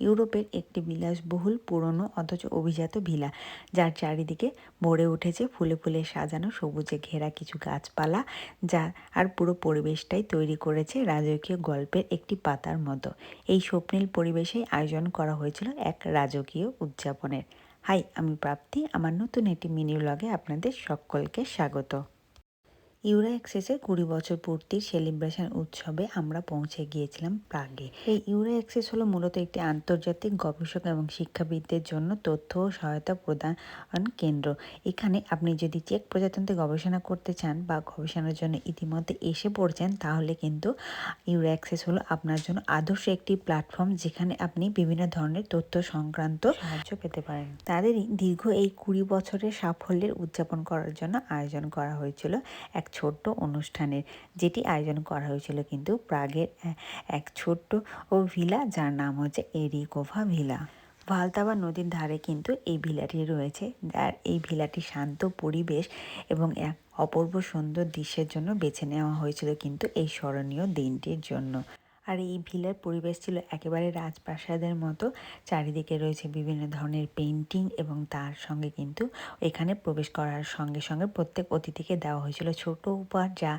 ইউরোপের একটি বিলাসবহুল পুরনো অথচ অভিজাত ভিলা, যার চারিদিকে ভরে উঠেছে ফুলে ফুলে সাজানো সবুজে ঘেরা কিছু গাছপালা, যা আর পুরো পরিবেশটাই তৈরি করেছে রাজকীয় গল্পের একটি পাতার মতো। এই স্বপ্নীল পরিবেশেই আয়োজন করা হয়েছিল এক রাজকীয় উদযাপনের। হাই, আমি প্রাপ্তি। আমার নতুন একটি মিনি ব্লগে আপনাদের সকলকে স্বাগত। ইউরা অ্যাক্সেসের কুড়ি বছর পূর্তির সেলিব্রেশন উৎসবে আমরা পৌঁছে গিয়েছিলাম প্রাগে। এই ইউরা অ্যাক্সেস হলো মূলত একটি আন্তর্জাতিক গবেষক এবং শিক্ষাবিদদের জন্য তথ্য ও সহায়তা প্রদান কেন্দ্র। এখানে আপনি যদি চেক প্রজাতন্ত্রে গবেষণা করতে চান বা গবেষণার জন্য ইতিমধ্যে এসে পড়ছেন, তাহলে কিন্তু ইউরা অ্যাক্সেস হলো আপনার জন্য আদর্শ একটি প্ল্যাটফর্ম যেখানে আপনি বিভিন্ন ধরনের তথ্য সংক্রান্ত সাহায্য পেতে পারেন। তাদেরই দীর্ঘ এই কুড়ি বছরের সাফল্যের উদযাপন করার জন্য আয়োজন করা হয়েছিল। এক ছোট্ট অনুষ্ঠানের যেটি আয়োজন করা হয়েছিল কিন্তু প্রাগের এক ছোট্ট ও ভিলা যার নাম হচ্ছে এরিকোভা ভিলা। ভালতাবা নদীর ধারে কিন্তু এই ভিলাটি রয়েছে। যার এই ভিলাটি শান্ত পরিবেশ এবং এক অপূর্ব সুন্দর দৃশ্যের জন্য বেছে নেওয়া হয়েছিল কিন্তু এই স্মরণীয় দিনটির জন্য। আর এই ভিলার পরিবেশ ছিল একেবারে রাজপ্রাসাদের মতো। চারিদিকে রয়েছে বিভিন্ন ধরনের পেন্টিং এবং তার সঙ্গে কিন্তু এখানে প্রবেশ করার সঙ্গে সঙ্গে প্রত্যেক অতিথিকে দেওয়া হয়েছিল ছোট উপহার যা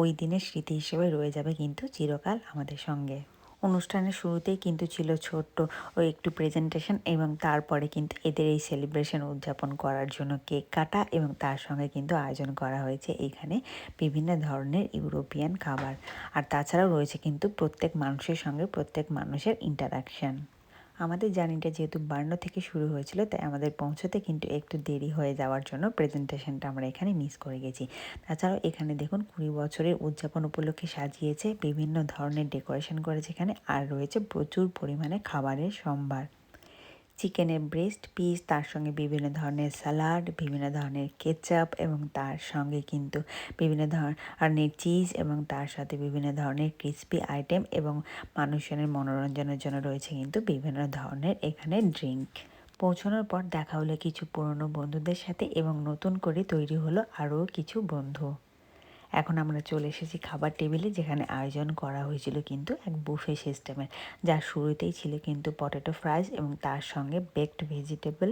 ওই দিনের স্মৃতি হিসেবে রয়ে যাবে কিন্তু চিরকাল আমাদের সঙ্গে। অনুষ্ঠানের শুরুতেই কিন্তু ছিল ছোট্ট ও একটু প্রেজেন্টেশন এবং তারপরে কিন্তু এদের এই সেলিব্রেশন উদযাপন করার জন্য কেক কাটা এবং তার সঙ্গে কিন্তু আয়োজন করা হয়েছে এখানে বিভিন্ন ধরনের ইউরোপিয়ান খাবার। আর তাছাড়াও রয়েছে কিন্তু প্রত্যেক মানুষের সঙ্গে প্রত্যেক মানুষের ইন্টারাকশান আমাদের জার্নিটা যেহেতু বার্ন থেকে শুরু হয়েছিল, তাই আমাদের পৌঁছতে কিন্তু একটু দেরি হয়ে যাওয়ার জন্য প্রেজেন্টেশনটা আমরা এখানে মিস করে গেছি। তাছাড়াও এখানে দেখুন কুড়ি বছরের উদযাপন উপলক্ষে সাজিয়েছে বিভিন্ন ধরনের ডেকোরেশন করেছে এখানে, আর রয়েছে প্রচুর পরিমাণে খাবারের সম্ভার। চিকেনের ব্রেস্ট পিস, তার সঙ্গে বিভিন্ন ধরনের স্যালাড বিভিন্ন ধরনের কেচাপ এবং তার সঙ্গে কিন্তু বিভিন্ন ধরনের চিজ এবং তার সাথে বিভিন্ন ধরনের ক্রিস্পি আইটেম এবং মানুষজনের মনোরঞ্জনের জন্য রয়েছে কিন্তু বিভিন্ন ধরনের এখানে ড্রিঙ্ক। পৌঁছানোর পর দেখা হলো কিছু পুরনো বন্ধুদের সাথে এবং নতুন করে তৈরি হলো আরও কিছু বন্ধু। এখন আমরা চলে এসেছি খাবার টেবিলে, যেখানে আয়োজন করা হয়েছিল কিন্তু এক বুফে সিস্টেমের যার শুরুতেই ছিল কিন্তু পটেটো ফ্রাইজ এবং তার সঙ্গে বেকড ভেজিটেবল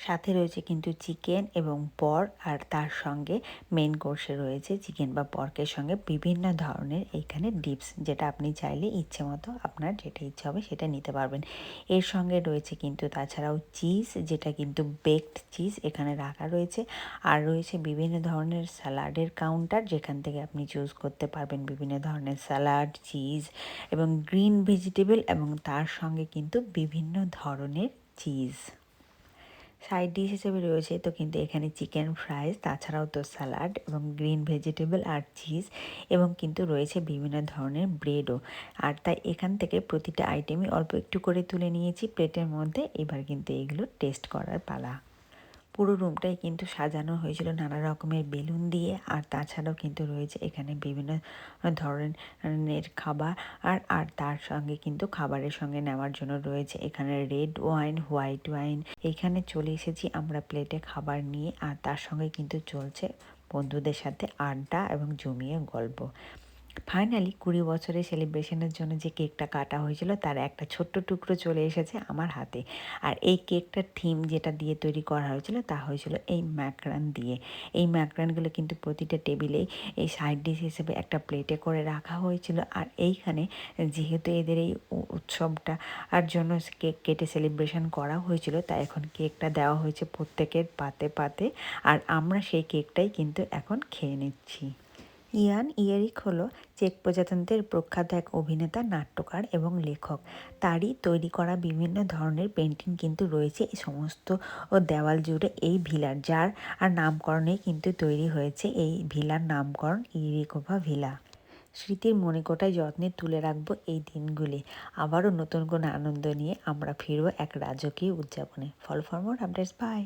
সাথে রয়েছে কিন্তু চিকেন এবং পর্ক আর তার সঙ্গে মেন কোর্সে রয়েছে চিকেন বা পর্কের সঙ্গে বিভিন্ন ধরনের এইখানে ডিপস যেটা আপনি চাইলে ইচ্ছে মতো আপনার যেটা ইচ্ছে হবে সেটা নিতে পারবেন। এর সঙ্গে রয়েছে কিন্তু তাছাড়াও চিজ যেটা কিন্তু বেকড চিজ এখানে রাখা রয়েছে। আর রয়েছে বিভিন্ন ধরনের স্যালাডের কাউন্টার যেখান থেকে আপনি চুজ করতে পারবেন বিভিন্ন ধরনের স্যালাড চিজ এবং গ্রিন ভেজিটেবল এবং তার সঙ্গে কিন্তু বিভিন্ন ধরনের চিজ সাইড ডিশ হিসেবে রয়েছে তো কিন্তু এখানে চিকেন ফ্রাইস তাছাড়াও তো স্যালাড এবং গ্রিন ভেজিটেবল আর চিজ এবং কিন্তু রয়েছে বিভিন্ন ধরনের ব্রেডও আর তাই এখান থেকে প্রতিটা আইটেমই অল্প একটু করে তুলে নিয়েছি প্লেটের মধ্যে। এবার কিন্তু এগুলো টেস্ট করার পালা। পুরো রুমটাই কিন্তু সাজানো হয়েছিল নানা রকমের বেলুন দিয়ে। আর তাছাড়াও কিন্তু রয়েছে এখানে বিভিন্ন ধরনের খাবার। আর আর তার সঙ্গে কিন্তু খাবারের সঙ্গে নেওয়ার জন্য রয়েছে এখানে রেড ওয়াইন, হোয়াইট ওয়াইন। এখানে চলে এসেছি আমরা প্লেটে খাবার নিয়ে। আর তার সঙ্গে কিন্তু চলছে বন্ধুদের সাথে আড্ডা এবং জমিয়ে গল্প। ফাইনালি কুড়ি বছরের সেলিব্রেশনের জন্য যে কেকটা কাটা হয়েছিল, তার একটা ছোট্ট টুকরো চলে এসেছে আমার হাতে। আর এই কেকটার থিম যেটা দিয়ে তৈরি করা হয়েছিল, তা হয়েছিল এই ম্যাকরান দিয়ে। এই ম্যাকরানগুলো কিন্তু প্রতিটা টেবিলেই এই সাইড ডিশ হিসেবে একটা প্লেটে করে রাখা হয়েছিল। আর এইখানে যেহেতু এদের এই উৎসবটা আর জন্য কেক কেটে সেলিব্রেশন করা হয়েছিল তাই এখন কেকটা দেওয়া হয়েছে প্রত্যেকের পাতে পাতে। আর আমরা সেই কেকটাই কিন্তু এখন খেয়ে নিচ্ছি। ইয়ান ইয়ারিক হল চেক প্রজাতন্ত্রের প্রখ্যাত এক অভিনেতা, নাট্যকার এবং লেখক। তারই তৈরি করা বিভিন্ন ধরনের পেন্টিং কিন্তু রয়েছে এই সমস্ত দেওয়াল জুড়ে এই ভিলার, যার আর নামকরণে কিন্তু তৈরি হয়েছে এই ভিলার নামকরণ ইরিকোভা ভিলা। স্মৃতির মনে কোটায় যত্নে তুলে রাখব এই দিনগুলি। আবারও নতুন কোনো আনন্দ নিয়ে আমরা ফিরবো এক রাজকীয় উদযাপনে। Follow for more updates bye